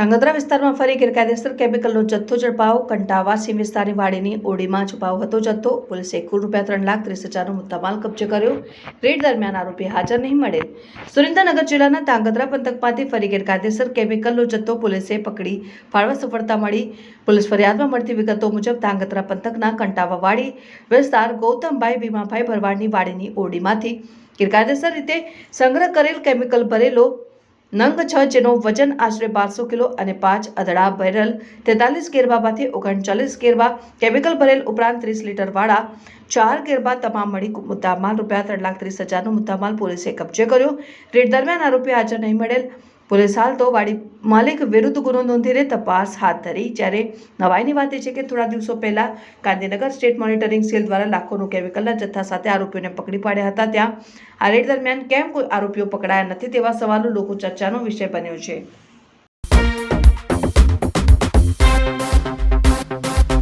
ધાંગધ્રા વિસ્તારમાં ફરી ગેરકાયદેસર કેમિકલનો જથ્થો ઝડપાવ કંટાવા સીમ વિસ્તારની વાડીની ઓડીમાં છુપાવો હતો જથ્થો. પોલીસે કુલ રૂપિયા ત્રણ લાખ ત્રીસ હજારનો મુદ્દામાલ કબજે કર્યો. રેડ દરમિયાન આરોપી હાજર નહીં મળે. સુરેન્દ્રનગર જિલ્લાના ધાંગધ્રા પંથકમાંથી ફરી ગેરકાયદેસર કેમિકલનો જથ્થો પોલીસે પકડી ફાળવા સફળતા મળી. પોલીસ ફરિયાદમાં મળતી વિગતો મુજબ ધાંગધ્રા પંથકના કંટાવા વાડી વિસ્તાર ગૌતમભાઈ ભીમાભાઈ ભરવાડની વાડીની ઓડીમાંથી ગેરકાયદેસર રીતે સંગ્રહ કરેલ કેમિકલ ભરેલો નંગ છ જેનો વજન આશરે બારસો કિલો અને પાંચ અદડા બેરલ તેતાલીસ કેરબામાંથી ઓગણચાલીસ કેરબા કેમિકલ ભરેલ ઉપરાંત ત્રીસ લીટરવાળા ચાર કેરબા તમામ મળી મુદ્દામાલ રૂપિયા ત્રણ લાખ ત્રીસ હજારનો મુદ્દામાલ પોલીસે કબજે કર્યો. રેડ દરમિયાન આરોપી હાજર નહીં મળેલ. પોલીસ હાલ તો વાડી માલિક વિરુદ્ધ ગુનો નોંધીને તપાસ હાથ ધરી. જ્યારે નવાઈની વાત એ છે કે થોડા દિવસો પહેલા ગાંધીનગર સ્ટેટ મોનિટરિંગ સેલ દ્વારા લાખોનું કેમિકલના જથ્થા સાથે આરોપીઓને પકડી પાડ્યા હતા. ત્યાં આ રેડ દરમિયાન કેમ કોઈ આરોપીઓ પકડાયા નથી તેવા સવાલો લોકો ચર્ચાનો વિષય બન્યો છે.